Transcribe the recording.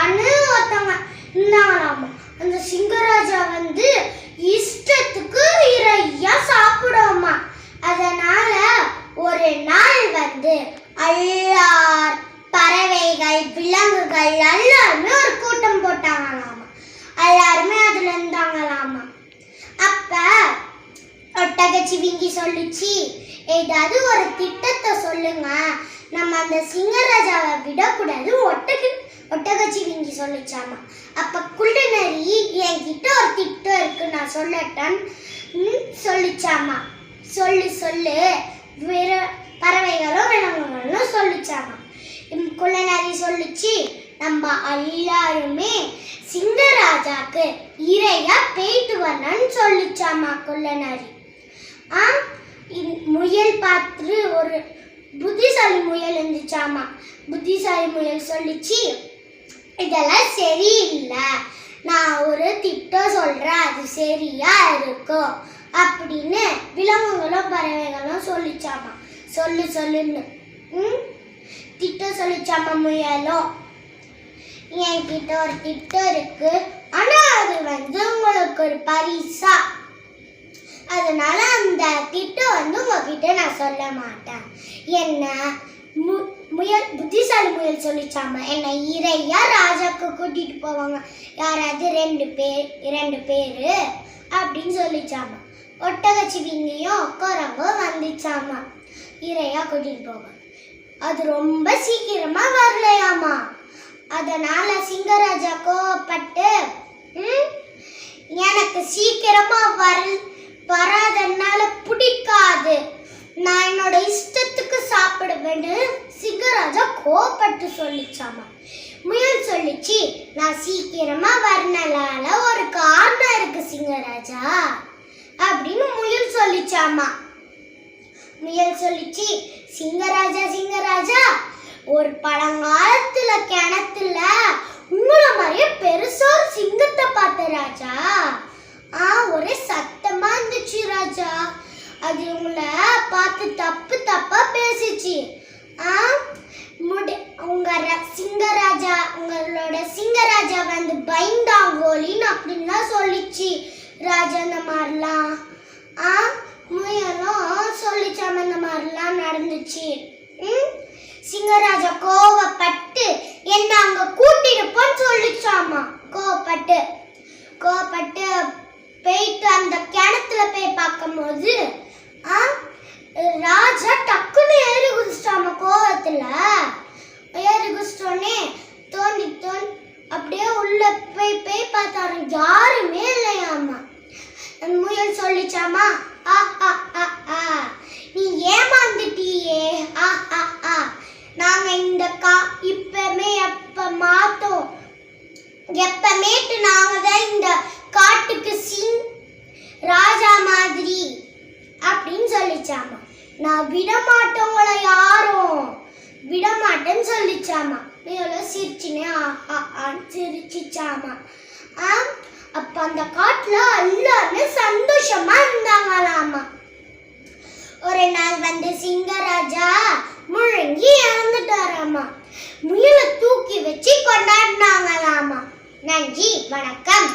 ராஜான்னு ஒருத்தவங்க இருந்தாங்களாமா. அந்த சிங்கராஜா வந்து இஷ்டத்துக்கு நிறையா சாப்பிடுவோமா. அதனால ஒரு நாள் வந்து எல்லார் பறவைகள் விலங்குகள் எல்லாருமே ஒரு கூட்டம் போட்டாங்களாமா. எல்லாருமே அதில் இருந்தாங்களாமா. அப்ப ஒட்டகச்சி விங்கி சொல்லுச்சு ஏதாவது ஒரு திட்டத்தை சொல்லுங்க. நம்ம அந்த சிங்கராஜாவை விடக்கூடாது ஒட்டகி ஒட்டகச்சிவிங்கி சொல்லிச்சாமா. அப்ப குள்ளநரி என்கிட்ட ஒரு திட்டம் இருக்கு நான் சொல்லட்டேன். சொல்லிச்சாமா. சொல்லு சொல்லு. வேற பறவைகளும் விலங்குகளும் சொல்லிச்சாமா. குள்ளநரி சொல்லிச்சு நம்ம எல்லாருமே சிங்கராஜாக்கு இறையா பேய்ட்டு வரணும்னு சொல்லிச்சாமா குள்ளநரி ஆ இ- முயல் பார்த்து ஒரு புத்திசாலி முயல் இருந்துச்சாமா. புத்திசாலி முயல் சொல்லிச்சு இதெல்லாம் சரியில்லை. நான் ஒரு திட்டம் சொல்கிறேன் அது சரியா இருக்கும் அப்படின்னு விலங்குகளும் பறவைகளும் சொல்லிச்சாமா? சொல்லு சொல்லுன்னு. ம்? திட்டம் சொல்லிச்சாமா முயலும்? என்கிட்ட ஒரு திட்டம் இருக்கு. ஆனால் அது வந்து உங்களுக்கு ஒரு பரிசா? அதனால அந்த திட்டம் வந்து உங்ககிட்ட நான் சொல்ல மாட்டேன். என்ன? மு- முயல் புத்திசாலி முயல் சொல்லிச்சாம? என்னை இறையா ராஜாக்கு கூட்டிட்டு போவாங்க. யாராவது ரெண்டு பேர் இரண்டு பேரு அப்படின்னு சொல்லிச்சாமா. ஒட்டகச்சிவிங்கியும் குரங்கும் வந்துச்சாமா. இறையா கூட்டிட்டு போவாங்க அது ரொம்ப சீக்கிரமா வரலையாமா. அதனால சிங்கராஜா கோவப்பட்டு "ம், எனக்கு சீக்கிரமா வர வராதனால பிடிக்காது நான் என்னோட இஷ்டத்துக்கு சாப்பிடுவேன்னு சிங்கராஜா கோவப்பட்டு சொல்லிச்சாமா? முயல் சொல்லிச்சு நான் சீக்கிரமா வரனால ஒரு காரணம் இருக்கு சிங்கராஜா அப்படின்னு முயல் சொல்லிச்சாமா? முயல் சொல்லிச்சு சிங்கராஜா சிங்கராஜா ஒரு பழங்காலத்துல கிணத்துல உங்களை மாதிரியே பெருசா ஒரு சிங்கத்தை பார்த்த ராஜா. ஆ ஒரே சத்தமா இருந்துச்சு ராஜா. அது உங்களை பார்த்து தப்பு தப்பா பேசிச்சு. ஆ உங்களோட சிங்கராஜா வந்து பயந்தாங்கோலின்னு அப்படின்லாம் சொல்லிச்சு. ராஜா இந்த மாதிரிலாம் ஆ முயலும் சொல்லிச்சாம இந்த மாதிரிலாம் நடந்துச்சு. ம் சிங்கராஜா கோ சொல்லிச்சாமா ஆ ஆ ஆ ஆ. நீ ஏமாந்துட்டியே. ஆ ஆ ஆ. நாங்க இந்த கா இப்பமே எப்ப மாத்தோம்? எப்பமேட்டு நாங்க தான் இந்த காட்டுக்கு சிங் ராஜா மாதிரி அப்படின்னு சொல்லிச்சாமா. நான் விடமாட்டோங்கள யாரும். விடமாட்டேன்னு சொல்லிச்சாமா. எவ்வளோ சிரிச்சினே ஆ ஆ சிரிச்சிச்சாமா. அப்போ அப்ப அந்த காட்டுல சந்தோஷமா இருந்தாங்களாமா ஒரு நாள் வந்து சிங்கராஜா முழங்கி இறந்துட்டாராமா முயலை தூக்கி வச்சு கொண்டாடினாங்களாமா. நன்றி வணக்கம்.